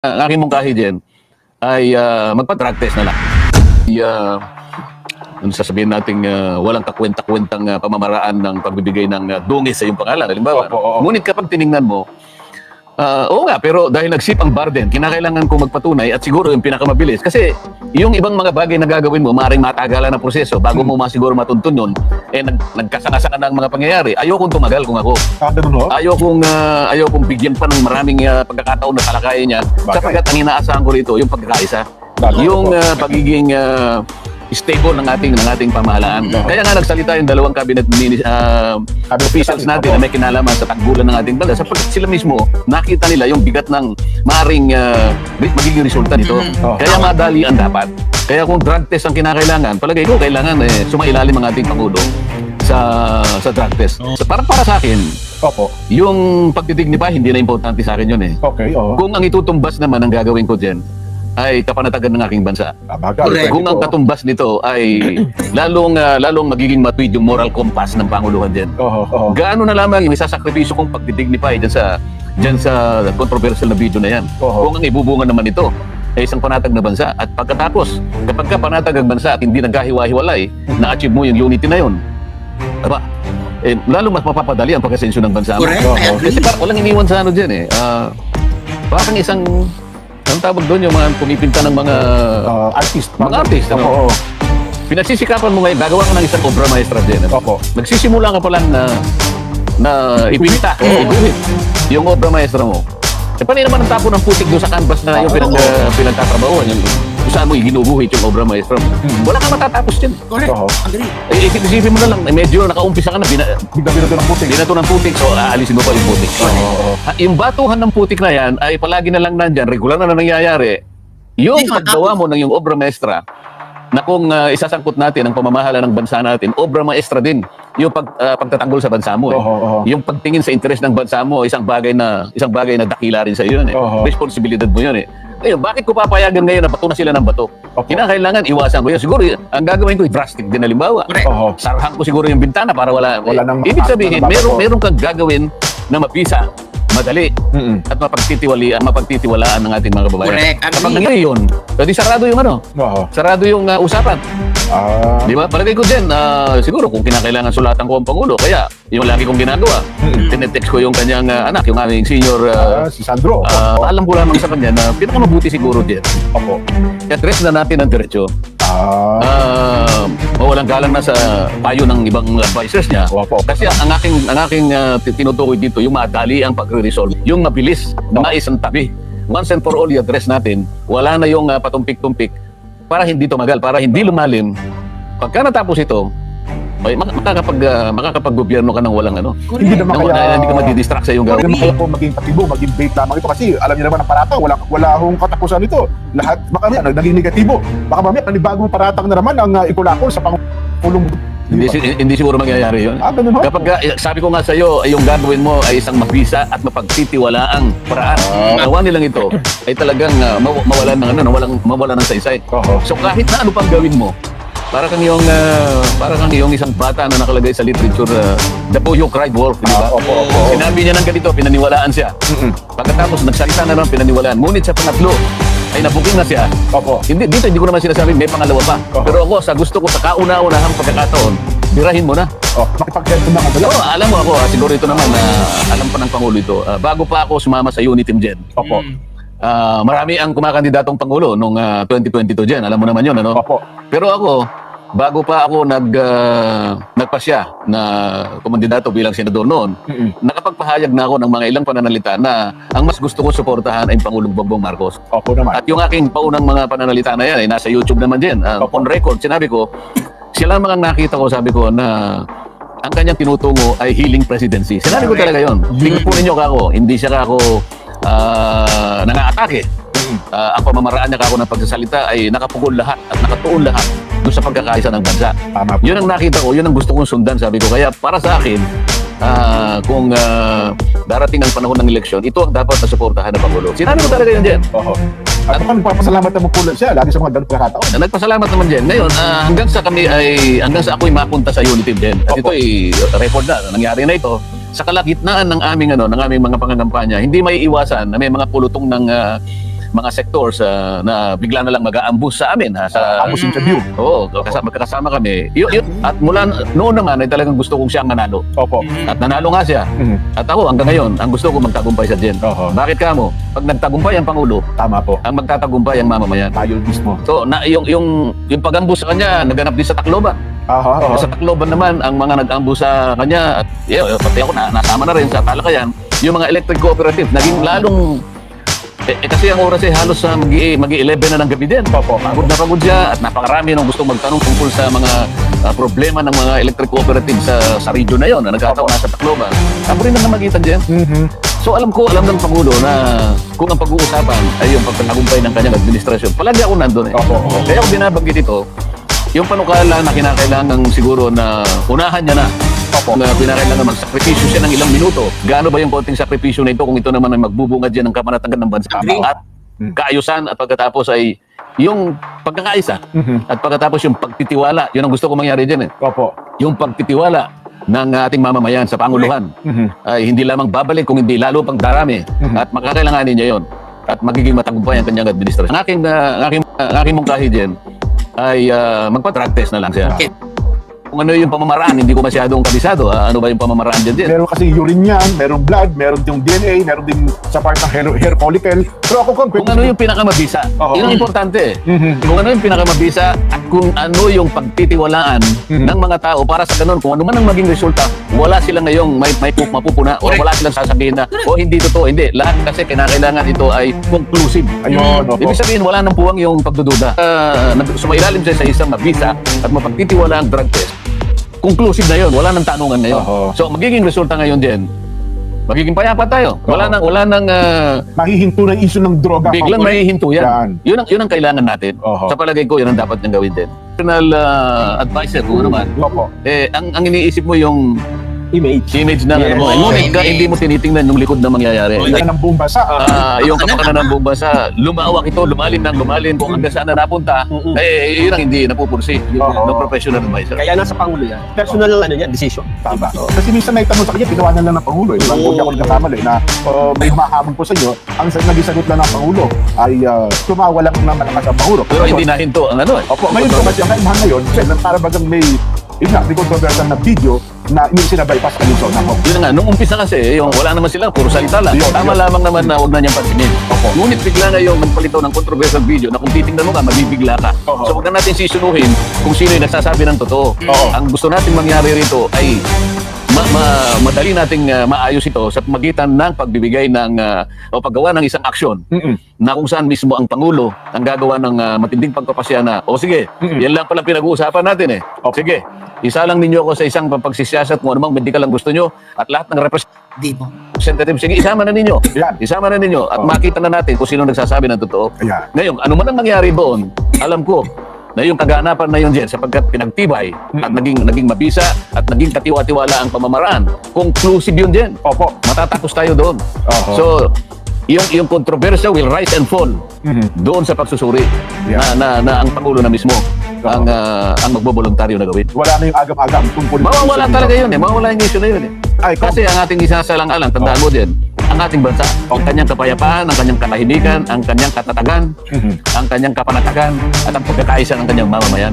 ang aking mungkahi din ay uh, magpa-drug test na lang. Ay, uh, ano sasabihin nating uh, walang kakwenta-kwentang uh, pamamaraan ng pagbibigay ng uh, dungis sa iyong pangalan. Halimbawa, Opo, oo. ngunit kapag tiningnan mo, ah, oo nga, pero dahil nagsip ang Barden, kinakailangan kong magpatunay at siguro yung pinakamabilis. Kasi yung ibang mga bagay na gagawin mo, maaaring matagalan ng proseso bago mo masiguro matuntun yun, eh nag, nagkasanga-sanga na ang mga pangyayari. Ayokong tumagal kung ako. Ah, ganun ho? Ayokong, uh, ayokong bigyan pa ng maraming ah, pagkakataon na talakayin niya Bagay. sapagkat ang inaasahan ko rito, yung pagkakaisa. Bagay, yung ah, pagiging ah, stable ng ating ng ating pamahalaan. Oo. Kaya nga nagsalita yung dalawang cabinet minis, ah, Cabinet officials natin na may kinalaman sa tagbulan ng ating bansa sapagkat sila mismo nakita nila yung bigat ng maring uh, magiging resulta nito. Oo. Kaya madali ang dapat. Kaya kung drug test ang kinakailangan, palagay ko kailangan eh, sumailalim ang ating Pangulo sa sa drug test. So, para para sa akin, Opo. yung pagdidignify hindi na importante sa akin yun eh. Okay, oo. Kung ang itutumbas naman ang gagawin ko diyan ay kapanatagan ng aking bansa. Correct. Kung ang katumbas nito ay lalong ah, lalong magiging matuwid yung moral compass ng Panguluhan diyan. Oo, oo. Gaano na lamang yung isasakripisyo kong pagdidignify dyan sa dyan sa controversial na video na yan. Oo. Kung ang ibubunga naman ito ay isang panatag na bansa at pagkatapos kapag ka panatag ang bansa at hindi nagkahiwa-hiwalay na-achieve mo yung unity na yun aba eh, lalo mas mapapadali ang pagkasensyo ng bansa mo. Correct. I agree. Kasi parang walang iniwan sa ano dyan eh. Ah, parang isang ang tawag doon yung mga pumipinta ng mga Ah, artist. Mga artist, ano? Oo. pinagsisikapan mo ngayon, gagawa ka ng isang obra maestra din. Ano? Opo. Nagsisimula ka pa lang na na ipinta, Oo. iguhit yung obra maestra mo. Eh, paano naman ang tapo ng putik doon sa canvas na yung pinag, uh, pinagtatrabahuan, yung kung saan mo ginuguhit yung obra maestra mo. Hmm. Wala kang matatapos din. Correct. Oo. Agree. Eh, isip-isipin mo na lang, eh, medyo nakaumpisa ka na, bina, Bigla-bigla doon ang putik. binato ng putik, so aalisin mo pa yung putik. Oo, oo. Ha, yung batuhan ng putik na yan ay palagi na lang nandyan, regular na na nangyayari. Yung Hindi ka paggawa mo ng yung obra maestra, na kung uh, isasangkot natin ang pamamahala ng bansa natin, obra maestra din yung pag, ah, pagtatanggol sa bansa mo. Eh. Oo, oo. Yung pagtingin sa interes ng bansa mo, isang bagay na isang bagay na dakila rin sa iyo yun eh. Oo. Responsibilidad mo yun eh. Ngayon, bakit ko papayagan ngayon na bato na sila ng bato? Opo. Kinakailangan iwasan ko yun. Siguro, ang gagawin ko, drastic din halimbawa. Oo. Sarhan ko siguro yung bintana para wala. Wala nang Ibig sabihin, na meron, meron kang gagawin na mapisa, madali, Mm-mm. at mapagtitiwalian, mapagtitiwalaan ng ating mga kababayan. Correct. Kapag Agree. nangyari yun, edi sarado yung ano, Oo. sarado yung uh, usapan. Ah, Di ba? Palagay ko dyan, ah, siguro kung kinakailangan sulatan ko ang Pangulo, kaya yung lagi kong ginagawa, Mm. tinetext ko yung kanyang ah, anak, yung aming senior, ah, ah, si Sandro. ah, alam ko lamang sa kanya na pinakamabuti siguro dyan. Opo. I-address na natin ang diretsyo. Ah, mawalang galang na sa payo ng ibang advisors niya. Opo. Kasi ang aking ang aking ah, ti- tinutukoy dito yung madali ang pagre-resolve, yung mabilis na maisang tabi. Once and for all i-address natin, wala na yung ah, patumpik-tumpik para hindi tumagal, para hindi lumalim. Pagka natapos ito, ay mak- makakapag ah, makakapag-gobyerno ka ng walang ano. Hindi naman Na, kaya... na- hindi ka madidistract sa iyong Hindi gawin. naman po maging patibo, maging bait lamang ito kasi alam niyo naman ang paratang, wala, wala akong katapusan ito. Lahat, baka mamaya, naging negatibo. Baka mamaya, panibagong paratang na naman ang uh, ikulakol sa Pangulong. Hindi, si- hindi siguro mangyayari yun. Ah, ganun? Kapag ka- sabi ko nga sa iyo, ay yung gagawin mo ay isang mabisa at mapagtitiwalaang paraan. Ah. Gawa nilang ito ay talagang uh, maw- mawalan ng ano, mawalan, mawalan ng saysay. Oo. So kahit na ano pang gawin mo, para kang yung ah, para kang yung isang bata na nakalagay sa literature uh, The Boy Who Cried Wolf, di ba? Ah, opo, opo. Sinabi niya ng ganito, pinaniwalaan siya. Mm-mm. Pagkatapos nagsalita na naman pinaniwalaan. Ngunit sa pangatlo ay nabuking na siya. Opo. Hindi dito hindi ko naman sinasabi may pangalawa pa. Oo. Pero ako sa gusto ko sa kauna-unahang pagkakataon, birahin mo na. Oh, makipag-help na Oo, agad. alam mo ako, ah, siguro ito naman, na alam pa ng Pangulo ito. Ah, bago pa ako sumama sa Unity Gen, Opo. ah, marami ang kumakandidatong Pangulo nung ah, 2022 Gen. Alam mo naman yun, ano? Opo. Pero ako, bago pa ako nag, ah, nagpasya na kumandidato bilang senador noon, Mm-mm. nakapagpahayag na ako ng mga ilang pananalita na ang mas gusto ko suportahan ay Pangulong Bongbong Marcos. Opo naman. At yung aking paunang mga pananalita na yan, ay nasa YouTube naman din. Uh, Opo. on record, sinabi ko, sila ang nakita ko, sabi ko, na ang kanyang tinutungo ay healing presidency. Sinabi ko talaga yon. Tingnan po ninyo kako, hindi siya kako uh, nangaatake. Ah, ang pamamaraan niya kako ng pagsasalita ay nakapugol lahat at nakatuon lahat doon sa pagkakaisa ng bansa. Tama po. Yun ang nakita ko, yun ang gusto kong sundan, sabi ko. Kaya para sa akin, ah, kung ah, darating ang panahon ng eleksyon, ito ang dapat na suportahan ng Pangulo. Sinabi ko talaga yun dyan. Oho. At ako nagpapasalamat naman po siya lagi sa mga ganun pagkakataon. Na Nagpasalamat naman din. Ngayon, ah, hanggang sa kami ay hanggang sa ako'y mapunta sa Unity din. At ito Opo. ay record na, nangyari na ito. Sa kalagitnaan ng aming ano, ng aming mga pangangampanya, hindi may iwasan na may mga pulutong ng ah, mga sectors ah, na bigla na lang mag-aambus sa amin ha sa Amos interview. Oo, kasama, magkakasama kami. Yun, yun. At mula noon naman ay talagang gusto kong siyang manalo. Opo. At nanalo nga siya. Mhm. At ako hanggang ngayon, ang gusto ko magtagumpay sa Jen. Oho. Bakit ka mo? Pag nagtagumpay ang Pangulo, Tama po. ang magtatagumpay ang mamamayan. Tayo mismo. So, na, yung, yung, yung pag-ambus sa kanya, naganap din sa Tacloban. Aha, aha. Sa Tacloban naman, ang mga nag-ambus sa kanya, at yeah, pati ako na, nasama na rin sa talakayan, yung mga electric cooperative, naging lalong eh, eh, kasi ang oras ay halos sa magi, magi 11 na ng gabi din. Opo. Pagod na pagod siya at napakarami nung gusto magtanong tungkol sa mga ah, problema ng mga electric cooperative sa, sa region na yon na nagkataon nasa Tacloban. Ako rin ang namagitan dyan. Mhm. So alam ko, alam ng Pangulo na kung ang pag-uusapan ay yung pagtatagumpay ng kanyang administrasyon, palagi ako nandun eh. Opo, opo. Kaya ako binabanggit ito, yung panukala na kinakailangan siguro na unahan niya na. Na kinakailangan magsakripisyo siya ng ilang minuto. Gaano ba yung konting sakripisyo na ito kung ito naman ay magbubungad yan ng kapanatagan ng bansa? Agree. At Hmm. kaayusan at pagkatapos ay yung pagkakaisa Mhm. at pagkatapos yung pagtitiwala. Yun ang gusto ko mangyari dyan eh. Opo. Yung pagtitiwala ng ating mamamayan sa Panguluhan Mhm. ay hindi lamang babalik kung hindi lalo pang darami Mhm. at makakailanganin niya yon at magiging matagumpay ang kanyang administrasyon. Ang aking, uh, aking, ang aking mungkahi dyan ay uh, magpa-drug test na lang siya. Kung ano yung pamamaraan, hindi ko masyadong kabisado. ah. ano ba yung pamamaraan dyan din? Meron kasi urine yan, meron blood, meron din DNA, meron din sa part ng hair, hair follicle. Pero ako kung Kung ano yung pinakamabisa, Oo. yun ang importante. Mhm. Kung ano yung pinakamabisa at kung ano yung pagtitiwalaan Mhm. ng mga tao para sa ganun, kung ano man ang maging resulta, wala silang ngayong may, may pu- mapupuna o wala silang sasabihin na, oh hindi totoo, hindi. Lahat kasi kinakailangan ito ay conclusive. Ayun, opo. Ibig sabihin, wala nang puwang yung pagdududa. Uh, sumailalim siya sa isang mabisa at mapagtitiwala ang drug test. Conclusive na yun, wala nang tanungan ngayon. Oho. So, magiging resulta ngayon din, magiging payapa tayo. Wala Oo. nang, wala nang, ah, Mahihinto ng issue ng droga. biglang Opo. mahihinto yan. Yan. Yun ang, yun ang kailangan natin. Oho. Sa palagay ko, yun ang dapat niyang gawin din. Personal ah, advisor, kung ano man, Opo. eh, ang, ang iniisip mo yung image. image ng ano mo. Yes. Ngunit ka, hindi mo tinitingnan yung likod na mangyayari. Yan ang buong bansa. Ah, yung kapakanan ng buong bansa, lumawak ito, lumalim ng lumalim, kung hanggang saan na napunta, eh, yun ang hindi napupursi yung no professional advisor. Kaya nasa Pangulo yan. Personal ano yan, decision. Tama. Kasi minsan may tanong sa kanya, ginawa na lang ng Pangulo. Eh. Kung di ako nagkakamali na uh, may humahabol po sa inyo, ang sa- naging sagot lang ng Pangulo ay uh, tumawa lang ng malakas ang Pangulo. Pero hindi nahinto ang ano eh. Opo, ngayon po kasi ang kaibahan ngayon, para bagang may, yun nga, may controversial na video na hindi sinabypass ka nito na Yun na nga, nung umpisa kasi, yung wala naman sila, puro salita lang. Yun, Tama yun. lamang naman na huwag na niyang pansinin. Opo. Ngunit bigla na yung nagpalitaw ng controversial video na kung titingnan mo ka, mabibigla ka. Oo. So huwag na natin sisunuhin kung sino yung nagsasabi ng totoo. Oo. Ang gusto nating mangyari rito ay ma ma- madali nating ah, maayos ito sa magitan ng pagbibigay ng ah, o paggawa ng isang aksyon Mm-mm. na kung saan mismo ang Pangulo ang gagawa ng ah, matinding pagpapasya na, o sige, Mm-mm. yan lang pala pinag-uusapan natin eh. Opo. Sige, isa lang ninyo ako sa isang pagsisiyasat kung anumang medikal ang gusto nyo at lahat ng representative, sige, isama na ninyo. Yan. Isama na ninyo at makita na natin kung sino nagsasabi ng totoo. Ayan. Ngayon, ano man ang nangyari doon, alam ko na yung kaganapan na yun dyan sapagkat pinagtibay at naging, naging mabisa at naging katiwa-tiwala ang pamamaraan. Conclusive yun dyan. Opo. Matatapos tayo doon. Oho. So, yung yung kontrobersya will rise and fall Mhm. doon sa pagsusuri Yeah. na, na, na ang Pangulo na mismo ang ah, ang magboboluntaryo na gawin. Wala na yung agam-agam tungkol Mawawala talaga yun eh. Mawawala yung issue na yun eh. Ay, Kasi ang ating isasalang-alang, tandaan mo din, ang ating bansa, ang kanyang kapayapaan, ang kanyang katahimikan, ang kanyang katatagan, Mhm. ang kanyang kapanatagan, at ang pagkakaisa ng kanyang mamamayan.